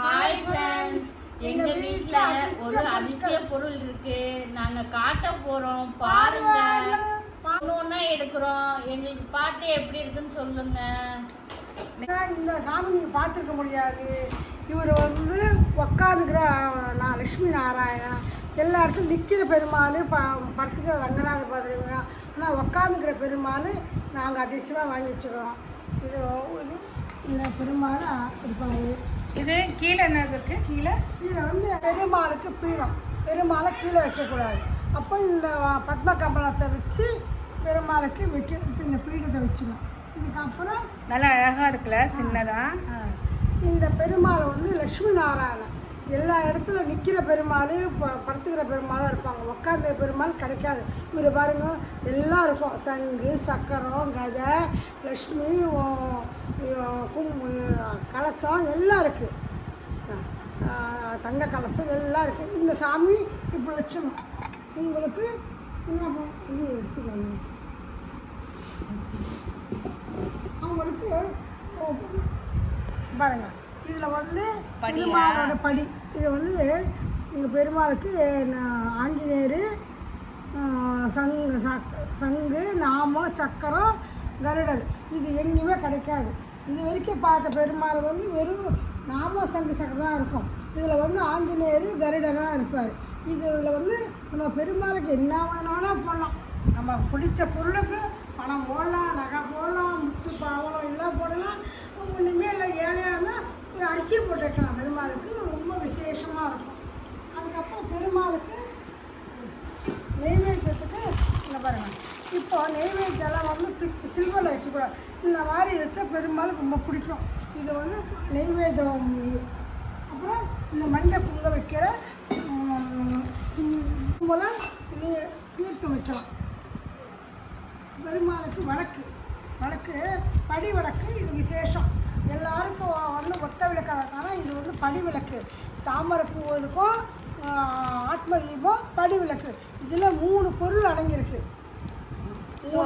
Hi friends எங்க வீட்ல ஒரு அதிசய பொருள் இருக்கு. நாங்க காட்ட போறோம். பாருங்க. ஒண்ணு எடுக்கிறோம். எங்களுக்கு பாட்டு எப்படி இருக்குன்னு சொல்லுங்க. இந்த சாமி நீங்கள் பார்த்துருக்க முடியாது. இவர் வந்து உக்காந்துக்கிற நான் லட்சுமி நாராயணன் எல்லா இடத்துலையும் நிற்கிற பெருமாள் ப படுத்துக்கிற ரங்கநாத பாத்திரங்க ஆனால் உக்காந்துக்கிற பெருமாள் நாங்கள் அதிசயமாக வாங்கி வச்சுக்கிறோம் இது இது இந்த பெருமாள் இருப்பாங்க இது கீழே என்னது இருக்கு? கீழே? கீழே வந்து பெருமாளுக்கு பீடம். பெருமாளை கீழே வைக்கக்கூடாது. அப்போ இந்த பத்ம கமலத்தை வச்சு பெருமாளுக்கு வைக்க இந்த பீடத்தை வச்சிடும் இதுக்கப்புறம் நல்லா அழகா இருக்குல்ல சின்னதா? ஆ. இந்த பெருமாள் வந்து லட்சுமி நாராயணன் எல்லா இடத்துல நிற்கிற பெருமாள் ப- படுத்துக்கிற பெருமாளாக இருப்பாங்க. உட்காந்த பெருமாள் கிடைக்காது. இவர் பாருங்க எல்லாம் இருக்கும். சங்கு சக்கரம் கதை லக்ஷ்மி கும் கலசம் எல்லாம் இருக்குது தங்க கலசம் எல்லாம் இருக்குது இந்த சாமி இப்படி வச்சிடணும் உங்களுக்கு என்ன இது வச்சுக்கணும் அவங்களுக்கு பாருங்கள் இதில் வந்து? பெருமாளோட படி. இது வந்து எங்கள் பெருமாளுக்கு ஆஞ்சநேயர் சங்கு சக் சங்கு நாமம் சக்கரம் கருடல் இது எங்கேயுமே கிடைக்காது. இது வரைக்கும் பார்த்த பெருமாள் வந்து வெறும் நாமம் சங்கு சக்கரம் தான் இருக்கும். இதில் வந்து ஆஞ்சநேயர் கருடனாக இருப்பார். இதில் வந்து நம்ம பெருமாளுக்கு என்ன வேணாலும் போடலாம். நம்ம பிடிச்ச பொருளுக்கு பணம் போடலாம் முத்து பாவலம் எல்லாம் போடலாம் ஒன்றுமே இல்லை ஏழையாக இருந்தால் ஒரு அரிசியை போட்டு வைக்கலாம் பெருமாளுக்கு ரொம்ப விசேஷமாக இருக்கும். அதுக்கப்புறம் பெருமாளுக்கு நெய்வேத்தியத்துக்கு இந்த பாருங்கள் இப்போ நெய்வேத்தியெல்லாம் வந்து பிக் சில்வரில் வைக்கக்கூடாது இந்த மாதிரி வச்சா பெருமாளுக்கு ரொம்ப பிடிக்கும். இது வந்து நெய்வேத்தியம் அப்புறம் இந்த மஞ்சள் பொங்க வைக்கிற மூலம் தீர்த்தம் வைக்கலாம். பெருமாளுக்கு வழக்கு. வழக்கு படி வழக்கு இது விசேஷம். எல்லாருக்கும் வந்து ஒத்த விளக்காக இருக்காங்க இது வந்து படி விளக்கு தாமரைப்பூ இருக்கும் ஆஹ், ஆத்ம தீபம் படி விளக்கு இதில் மூணு பொருள் அடங்கியிருக்கு. ஸோ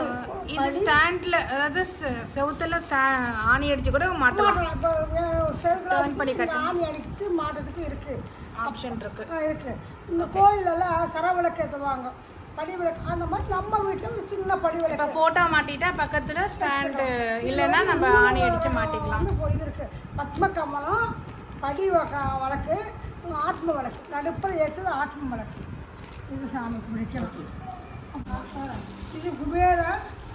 இது ஸ்டாண்ட்ல அதாவது செவுத்துல ஸ்டா ஆணி அடிச்சு கூட மாட்டலாம். இப்போ செவத்துல பண்ணி. ஆணி அடித்து மாட்டதுக்கு இருக்குது ஆப்ஷன் இருக்கு. ஆ, இருக்கு. இந்த கோயிலெல்லாம் சர விளக்கு ஏற்றுவாங்க படி விளக்கு அந்த மாதிரி நம்ம வீட்டில் ஒரு சின்ன படி இப்போ விளக்கு போட்டோ மாட்டிட்டா பக்கத்துல ஸ்டாண்டு இல்லைன்னா நம்ம ஆணி அடிச்சு மாட்டிக்கலாம். இது இருக்கு. பத்ம கமலம் படி வழக்கு ஆத்ம வழக்கு. நடுப்புற ஏற்றது ஆத்ம வழக்கு. இது சாமிக்கு பிடிக்கலாம் இது குபேர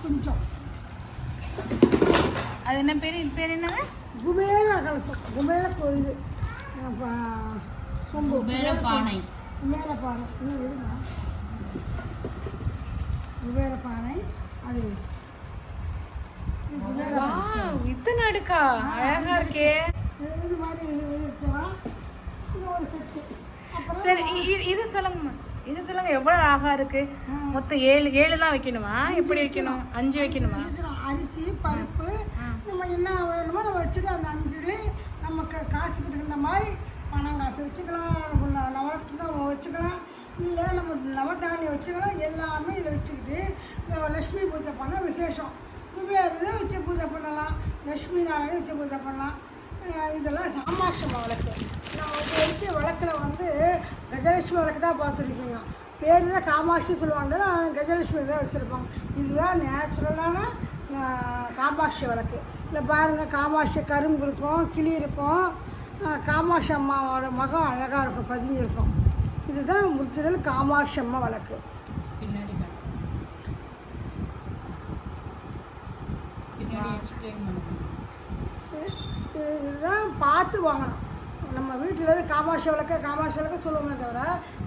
குஞ்சம். அது என்ன பேர்? இது பேர் என்னது? குபேர கலசம். குபேர கோயில். குபேர பானை. குபேர பானை. குபேர பானை அது இத்தனை அடுக்கா? அழகா இருக்கே. இது மாதிரி இருக்கலாம் இது ஒரு செட்டு. சரி இது சொல்லுங்கம்மா இது சொல்லுங்க எவ்வளவு அழகா இருக்கு? மொத்தம் ஏழு ஏழு தான் வைக்கணுமா? எப்படி வைக்கணும். அஞ்சு வைக்கணுமா? அரிசி பருப்பு நம்ம என்ன வேணுமோ நம்ம வச்சுக்கலாம் அந்த அஞ்சுலேயும் நமக்கு காசுக்கு தகுந்த மாதிரி பணம் காசு வச்சுக்கலாம். நவரத்னம் வச்சுக்கலாம். இல்லை நம்ம நவதானியம் வச்சுக்கிறோம். எல்லாமே இதில் வச்சுக்கிட்டு லக்ஷ்மி பூஜை பண்ண விசேஷம். குபேரனை வச்சு பூஜை பண்ணலாம். லக்ஷ்மி நாராயணம் வச்சு பூஜை பண்ணலாம். இதெல்லாம் சாமாட்சம் விளக்கு நம்ம இது வரைக்கும் விளக்கில் வந்து கஜலட்சுமி விளக்கு தான் பார்த்துருக்கீங்க. பேர் தான் காமாட்சி சொல்லுவாங்க ஆனால் கஜலட்சுமி தான் வச்சுருப்பாங்க இதுதான் நேச்சுரலான காமாட்சி விளக்கு இல்லை பாருங்கள் காமாட்சி கரும்பு இருக்கும் கிளி இருக்கும். காமாட்சி அம்மாவோட மகம் அழகாக இருக்கும் பதிஞ்சிருக்கும். இதுதான் ஒரிஜினல் காமாட்சி அம்மா இது- இதுதான் பார்த்து வாங்கணும். நம்ம வீட்டில் இருந்து காமாட்சி விளக்கு காமாட்சி விளக்கு சொல்லுவோமே தவிர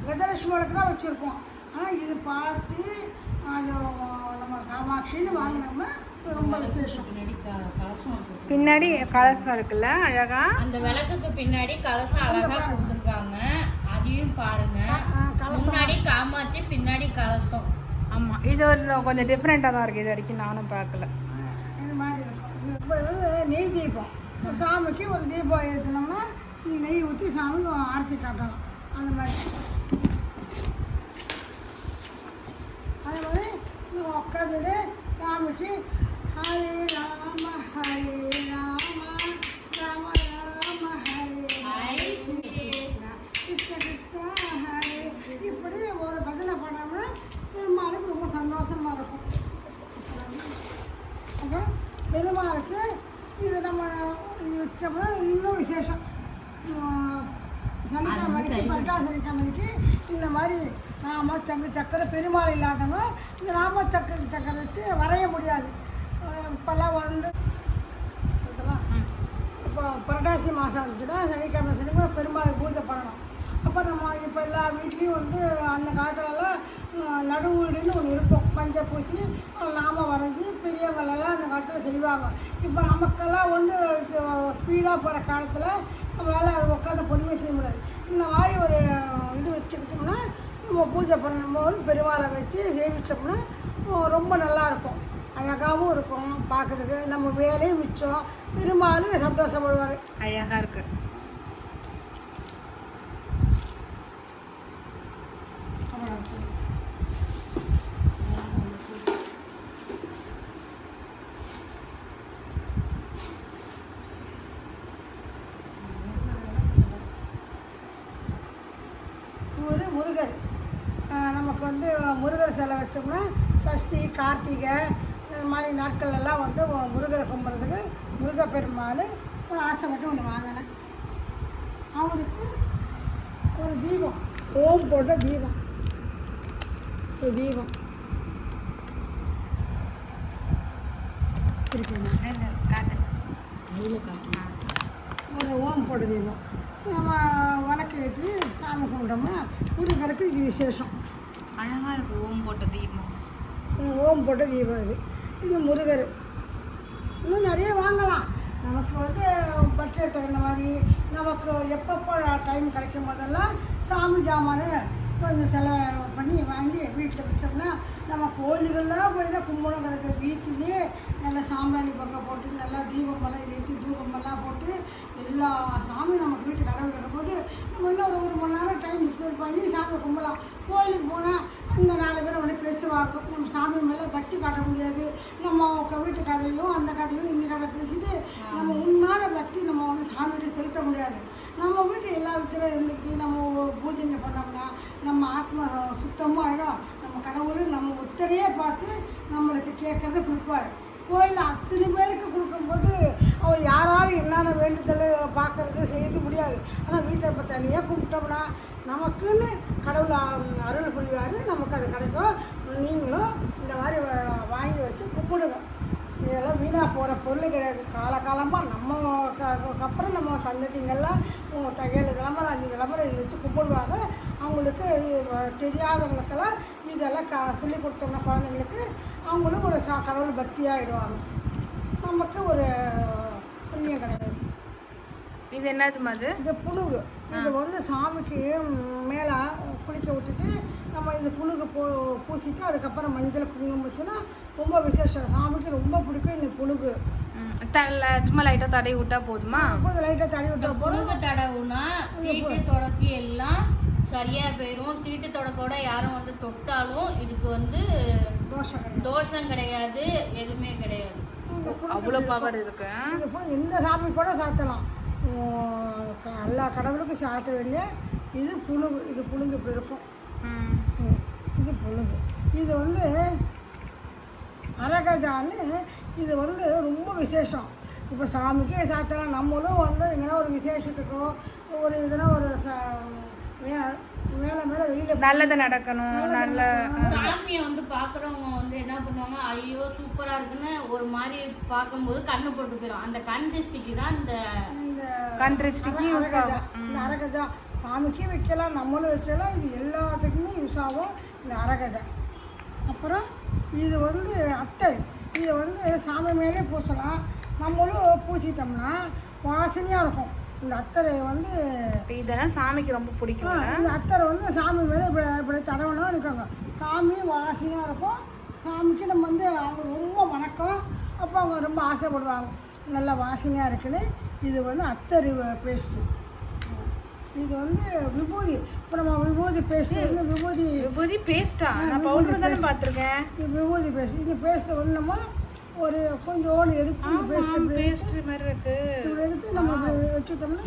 கஜலட்சுமி விளக்கு தான் வச்சுருப்போம். ஆனால் இது பார்த்து அது நம்ம காமாட்சின்னு வாங்கினோம்னா ரொம்ப விசேஷம். பின்னாடி கலசம் இருக்குல்ல அழகா? அந்த விளக்குக்கு பின்னாடி கலசம் அழகா அதையும் பாருங்க. முன்னாடி காமாட்சி பின்னாடி கலசம். ஆமா இது ஒரு கொஞ்சம் டிஃப்ரெண்ட்டாக தான் இருக்கு இது வரைக்கும் நானும் பார்க்கல. இது மாதிரி நெய் தீபம். சாமிக்கு ஒரு தீபம் ஏற்றினோம்னா நெய் ஊற்றி சாமி ஆரத்தி காட்டலாம் அந்த மாதிரி. அதே மாதிரி உட்காந்துட்டு சாமிக்கு ஹரே ராம ஹரே ராம ராம பட்டா சனிக்கிழமைக்கு இந்த மாதிரி நாம சங்கு சக்கரை பெருமாள் இல்லாதவங்க இந்த நாம சக்கரை சக்கரை வச்சு வரைய முடியாது. இப்போல்லாம் வந்து இப்போ புரட்டாசி மாதம் வந்துச்சுன்னா சனிக்கிழமை சனிக்கிழமை பெருமாள் பூஜை பண்ணணும். அப்போ நம்ம இப்போ எல்லா வீட்லேயும் வந்து அந்த காலத்துலலாம் அஹ், நடு வீடுன்னு ஒன்று இருக்கும். மஞ்சள் பூசி நாம வரைஞ்சி பெரியவங்களெல்லாம் அந்த காலத்தில் செய்வாங்க. இப்போ நமக்கெல்லாம் வந்து ஸ்பீடாக போகிற காலத்தில் நம்மளால் அது உட்காந்து பொறுமை செய்ய முடியாது. இந்த மாதிரி ஒரு இது வச்சுக்கிட்டோம்னா நம்ம பூஜை பண்ணும்போது பெருமாளை வச்சு சேமித்தோம்னா ரொம்ப நல்லாயிருக்கும் அழகாகவும் இருக்கும் பார்க்குறதுக்கு. நம்ம வேலையும் மிச்சம். பெருமாளும் சந்தோஷப்படுவார். அழகாக இருக்கு ஒரு முருகர் ஆஹ் நமக்கு வந்து முருகர் சிலை வச்சோம்னா சஷ்டி கார்த்திகை இந்த மாதிரி நாட்கள் எல்லாம் வந்து முருகரை கும்பிட்றதுக்கு முருகப்பெருமாள் ஒரு ஆசைப்பட்டு ஒன்று வாங்கினேன். அவருக்கு ஒரு தீபம் ஓம் போட்ட தீபம். ஒரு தீபம். ஒரு ஓம் போட்ட தீபம். நம்ம விளக்கு ஏற்றி சாமி கும்பிட்டோம்னா குடிக்கிறதுக்கு இது விசேஷம். அழகாக இருக்கு ஓம் போட்ட தீபம். ஓம் போட்ட தீபம் இது. இது முருகர். இன்னும் நிறைய வாங்கலாம். நமக்கு வந்து பட்ஜெட் தகுந்த மாதிரி நமக்கு எப்பப்போ டைம் கிடைக்கும் போதெல்லாம் சாமி ஜாமான் கொஞ்சம் செலவு பண்ணி வாங்கி வீட்டில் வச்சு நம்ம கோயில்கள்லாம் போய் தான் கும்பிடும் கிடக்கு. வீட்டிலேயே நல்லா சாம்பிராணி பக்கம் போட்டு நல்லா தீபமெல்லாம் ஏற்றி தூபமெல்லாம் போட்டு எல்லா சாமியும் நமக்கு வீட்டு கடவுள் இருக்கும்போது நம்ம இன்னும் ஒரு ஒரு மணி நேரம் டைம் ஸ்பெண்ட் பண்ணி சாமி கும்பலாம். கோயிலுக்கு போனால் அந்த நாலு பேர் உடனே பேசுவாங்க. நம்ம சாமி மேலே பக்தி காட்ட முடியாது. நம்ம வீட்டு கதையும் அந்த கதையும் இந்த கதை பேசிட்டு நம்ம உண்மையான பக்தி நம்ம வந்து சாமிகிட்ட செலுத்த முடியாது. நம்ம வீட்டு எல்லா வீட்டில் இருந்துட்டு நம்ம பூஜைங்க பண்ணோம்னா நம்ம ஆத்மா சுத்தமாக ஆகிடும் நம்ம கடவுளும் நம்ம ஒத்தரையே பார்த்து நம்மளுக்கு கேட்கறத கொடுப்பாரு. கோயிலில் அத்தனை பேருக்கு கொடுக்கும்போது அவர் யாராலும் என்னென்ன வேண்டுதல் பார்க்கறது செய்யறது முடியாது. ஆனால் வீட்டில் இப்போ தனியாக கும்பிட்டோம்னா நமக்குன்னு கடவுள் அருள் புரிவார். நமக்கு அது கிடைக்கும். நீங்களும் இந்த மாதிரி வ- வாங்கி வச்சு கும்பிடுங்க. இதெல்லாம் வீணாக போகிற பொருள் கிடையாது. காலகாலமாக நம்ம க- அப்புறம் நம்ம சந்ததிங்கள்லாம் உ- ஏழு தலைமுறை அஞ்சு தலைமுறை இதை வச்சு கும்பிடுவாங்க. அவங்களுக்கு தெரியாதவங்களுக்கெல்லாம் இதெல்லாம் க சொல்லி கொடுத்தோம்னா குழந்தைங்களுக்கு அவங்களும் ஒரு சா கடவுள் பக்தியாகிடுவாங்க நமக்கு ஒரு புண்ணியம் கிடையாது. இது என்னது மது இது புழுகு. இது வந்து சாமிக்கு மேலே குளிக்க விட்டுட்டு நம்ம இந்த புழுகு பூ பூசிட்டு அதுக்கப்புறம் மஞ்சள் குங்குமம் வச்சுன்னா ரொம்ப விசேஷம். சாமிக்கு ரொம்ப பிடிக்கும் இந்த புழுகு. சும்மா லைட்டா தடவி விட்டா போதுமா? கொஞ்சம் லைட்டாக தடவி விட்டா பொழுது தடவுனா தீட்டு தொடக்கி எல்லாம் சரியா போயிடும் தீட்டு தொடக்கோட யாரும் வந்து தொட்டாலும் இதுக்கு வந்து தோஷம் தோஷம் கிடையாது எதுவுமே கிடையாது. அவ்வளவு பவர் இருக்கு? இந்த எந்த சாமி கூட சாத்தலாம். எல்லா கடவுளுக்கும் சாத்த வேண்டிய இது புழுகு இது புழுகு இப்படி இருக்கும். இது புழுகு. இது வந்து அரகஜான்னு இது வந்து ரொம்ப விசேஷம். இப்போ சாமிக்கே சாத்தலாம். நம்மளும் வந்து எங்கன்னா ஒரு விசேஷத்துக்கோ ஒரு இதுனா ஒரு ச மே- மேலே மேலே வெளியில் நல்லது நடக்கணும். நல்ல சாமியை வந்து பாக்குறவங்க வந்து என்ன பண்ணுவாங்க ஐயோ சூப்பரா இருக்குன்னு ஒரு மாதிரி பார்க்கும்போது கண்ணு போட்டு போயிடும் அந்த கண் திருஷ்டிக்கு தான் இந்த இந்த கண் திருஷ்டிக்கு அரகஜா. ஆகும். இந்த அரகஜா. சாமிக்கு வைக்கலாம் நம்மளும் வச்சலாம் இது எல்லாத்துக்குமே யூஸ் ஆகும் இந்த அரகஜா. அப்புறம் இது வந்து அத்தை. இது வந்து சாமி மேலே பூசலாம். நம்மளும் பூசிட்டோம்னா வாசனையாக இருக்கும். இந்த அத்தரை வந்து இதெல்லாம் சாமிக்கு ரொம்ப பிடிக்கும் இந்த அத்தரை வந்து சாமி மேலே இப்படி இப்படி தடவணும் நிற்காங்க சாமி வாசனையாக இருக்கும். சாமிக்கு நம்ம வந்து அவங்க ரொம்ப வணக்கம். அப்போ அவங்க ரொம்ப ஆசைப்படுவாங்க. நல்ல வாசனையாக இருக்குன்னு. இது வந்து அத்தரி பேஸ்ட்டு இது வந்து விபூதி. இப்போ நம்ம விபூதி பேஸ்ட் வந்து விபூதி விபூதி பேஸ்டா நான் பவுடர் தானே பார்த்துருக்கேன். இது விபூதி பேஸ்ட் இந்த பேஸ்ட்டை நம்ம ஒரு கொஞ்சோண்டு எடுத்து பேஸ்ட்டை பேஸ்ட் மாதிரி இருக்கு. இப்படி எடுத்து நம்ம வச்சுட்டோம்னா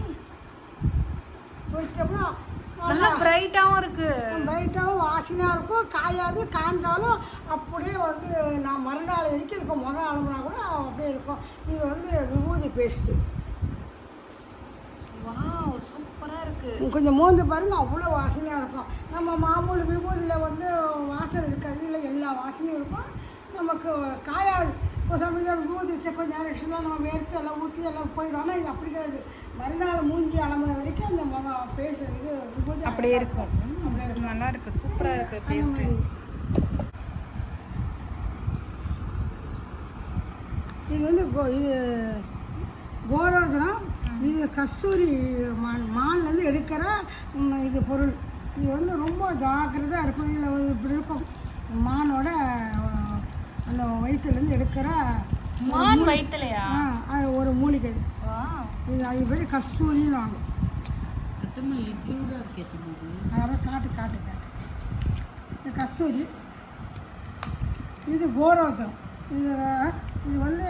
வச்சோம்னா நல்லா பிரைட்டாவும் இருக்கு. லைட்டாகவும் வாசனையாக இருக்கும் காயாது காஞ்சாலும் அப்படியே வந்து நான் மறுநாள் வரைக்கும் இருக்கும் முகம் அழுகுனா கூட அப்படியே இருக்கும். இது வந்து விபூதி பேஸ்ட்டு இருக்கு. கொஞ்சம் மோந்து பாருங்க அவ்வளோ வாசனையாக இருக்கும். நம்ம மாமூல் விபூதியில் வந்து வாசனை இருக்காது இதில் எல்லா வாசனையும் இருக்கும். நமக்கு காயாது. இப்போ சமயம் விபூதி செ- கொஞ்சம் நேரம் நம்ம வேர்த்து எல்லாம் ஊற்றி எல்லாம் போயிடும் ஆனால் இது அப்படி கிடையாது மறுநாள் மூஞ்சி அலம்புற வரைக்கும் அந்த முகம் பேச இது விபூதி அப்படியே இருக்கும். அப்படியே இருக்கும். நல்லா இருக்கு. சூப்பரா இருக்கு அந்த டேஸ்ட் மாதிரி. இது வந்து கோ- இது கோரோசனம் இது கஸ்தூரி மான் மான்லேருந்து எடுக்கிற இது பொருள். இது வந்து ரொம்ப ஜாக்கிரதையாக இருக்கும் இதில் இப்படி இருக்கும். மானோட வயிற்றுலேருந்து எடுக்கிற மான் வயிற்றுலையா ஆ, அது ஒரு மூலிகை. இது. இது அது பேர் கஸ்தூரின்னு வாங்க. அதாவது காட்டு காட்டு காட்டு. இது கஸ்தூரி. இது கோரோசம் இது இது வந்து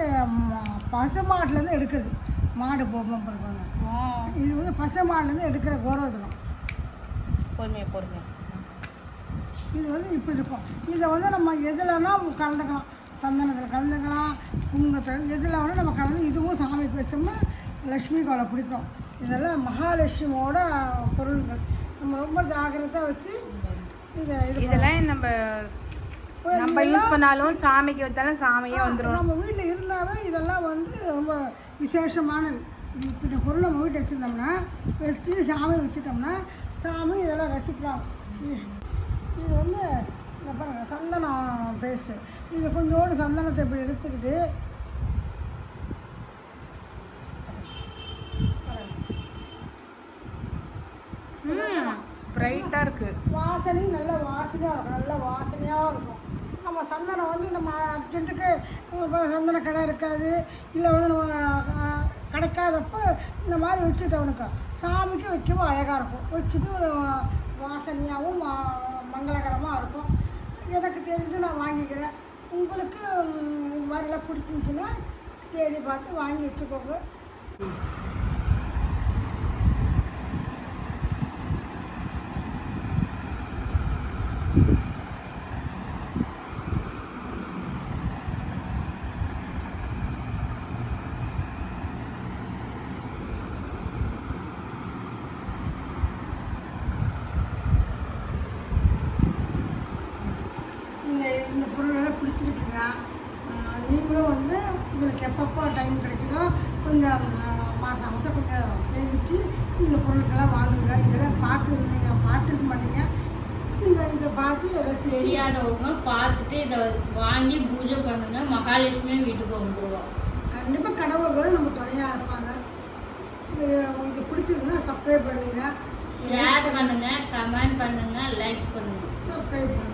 பசு மாட்டுலேருந்து எடுக்கிறது மாடு போகும் பாருங்க இது வந்து பசு மாடுலேருந்து எடுக்கிற கோரோசனம் பொறுமையா பொறுமையா. இது வந்து இப்படி இருக்கும். இதை வந்து நம்ம எதுலனா கலந்துக்கலாம். சந்தனத்தில் கலந்துக்கலாம். குங்குமத்தில் எதில் வேணால் நம்ம கலந்து இதுவும் சாமிக்கு வச்சோம்னா லக்ஷ்மி கோலை பிடிக்கும். இதெல்லாம் மகாலட்சுமியோட பொருள்கள். நம்ம ரொம்ப ஜாக்கிரதையாக வச்சு இதை இது இதெல்லாம் நம்ம நம்ம யூஸ் பண்ணாலும் சாமிக்கு வச்சாலும் சாமியே வந்துடும் நம்ம வீட்டில் இருந்தாவே இதெல்லாம் வந்து ரொம்ப விசேஷமானது. இத்தனை பொருள் நம்ம வீட்டில் வச்சுருந்தோம்னா வச்சு சாமி வச்சுட்டோம்னா சாமி இதெல்லாம் இது- இது வந்து இந்த பாருங்க சந்தனம் பேஸ்ட்டு இது கொஞ்சோண்டு சந்தனத்தை இப்படி எடுத்துக்கிட்டு பிரைட்டா இருக்கு. வாசனையும் நல்ல வாசனையாக இருக்கும் நல்ல வாசனையாக இருக்கும். நம்ம சந்தனம் வந்து நம்ம அர்ஜென்ட்டுக்கு சந்தன கடை இருக்காது இல்லை வந்து நம்ம கிடைக்காதப்ப இந்த மாதிரி வச்சுட்டவனுக்கு சாமிக்கு வைக்கவும் அழகாக இருக்கும். வச்சுட்டு ஒரு வாசனையாகவும் மங்களகரமாக இருக்கும். எனக்கு தெரிஞ்சு நான் வாங்கிக்கிறேன். உங்களுக்கு வரல மாதிரிலாம் பிடிச்சிருந்துச்சின்னா தேடி பார்த்து வாங்கி வச்சுக்கோங்க இந்த இந்த பொருளெல்லாம் பிடிச்சிருக்குங்க ஆஹ் நீங்களும் வந்து உங்களுக்கு எப்பப்போ டைம் கிடைக்குதோ கொஞ்சம் ஆஹ் மாதம் மாதம் கொஞ்சம் சேமித்து இந்த பொருட்கள்லாம் வாங்குங்க இதெல்லாம் பார்த்து நீங்கள் பார்த்துருக்க மாட்டீங்க நீங்கள் இதை பார்த்து எல்லாம் சரி தெரியாதவங்க பார்த்துட்டு இதை வாங்கி பூஜை பண்ணுங்க மகாலட்சுமி வீட்டுக்கு வந்துருவோம் கண்டிப்பாக கடவுள்கள் நம்ம துணையாக இருப்பாங்க. உங்களுக்கு பிடிச்சிருக்குன்னா சப்ஸ்கிரைப் பண்ணுங்க. ஷேர் பண்ணுங்க கமெண்ட் பண்ணுங்க லைக் பண்ணுங்க. சப்ஸ்கிரைப் பண்ணுங்க.